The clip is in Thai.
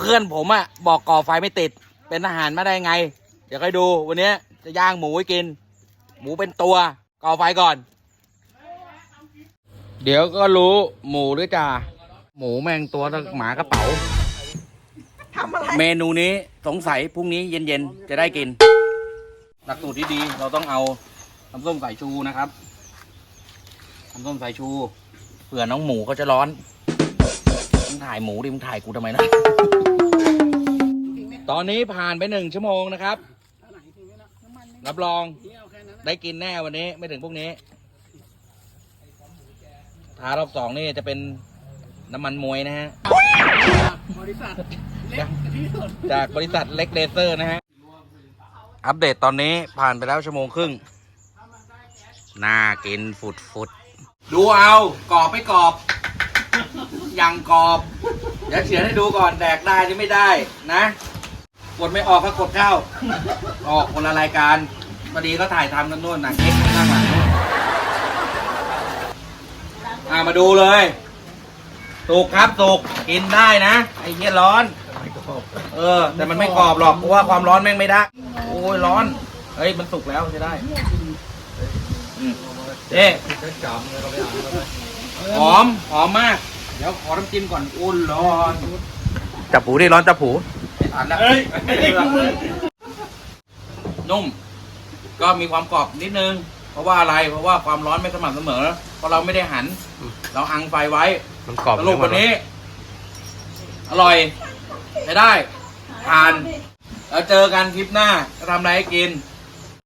เพื่อนผมอะบอกก่อไฟไม่ติด เป็นทหารมาได้ไง เดี๋ยวค่อยดูวันนี้จะย่างหมูให้กิน หมูเป็นตัวก่อไฟก่อน เดี๋ยวก็รู้หมูด้วยจ้าหมูแม่งตัวเท่าหมากระเป๋าทำอะไรเมนูนี้สงสัยพรุ่งนี้เย็นๆ จะได้กิน หลักสูตรที่ดีเราต้องเอาน้ำส้มสายชูนะครับน้ำส้มสายชูเผื่อน้องหมูเขาจะร้อนมึงถ่ายหมูดิมึงถ่ายกูทำไมนะ ตอนนี้ผ่านไปหนึ่งชั่วโมงนะครับ รับรองได้กินแน่วันนี้ไม่ถึงพรุ่งนี้ทารอบสองนี่จะเป็นน้ำมันมวยนะฮะบริษัทเล็กที่สุดจากบริษัทเล็กเลเซอร์นะฮะ อัปเดตตอนนี้ผ่านไปแล้วชั่วโมงครึ่ง น่ากินฝุดฟุดดูเอากรอบไม่กรอบ ยังกรอบ เดี๋ยวเฉียนให้ดูก่อนแดกได้หรือไม่ได้นะ กดไม่ออกก็กดเข้าออกคนละรายการพอดีก็ถ่ายทำกันนู่นหนังเอ็กซ์ข้างหลังนู่นอ่ามาดูเลยสุกครับสุกกินได้นะ ไอ้เหี้ยร้อน เออ แต่มันไม่กรอบหรอกเพราะว่าความร้อนแม่งไม่ได้ โอ้ยร้อน เฮ้ยมันสุกแล้วใช่ได้อืมเอ๊หอมหอมมาก เดี๋ยวขอน้ำจิ้มก่อนอุ่นร้อน จับผูดิร้อนจับผูไม่ ทันแล้วนุ่ม ก็มีความกรอบนิดนึง เพราะว่าอะไร เพราะว่าความร้อนไม่สม่ำเสมอ เพราะเราไม่ได้หัน เราอังไฟไว้มันกรอบสรุปวันนี้ อร่อยใช้ได้ทาน แล้วเจอกันคลิปหน้าจะทำอะไรให้กิน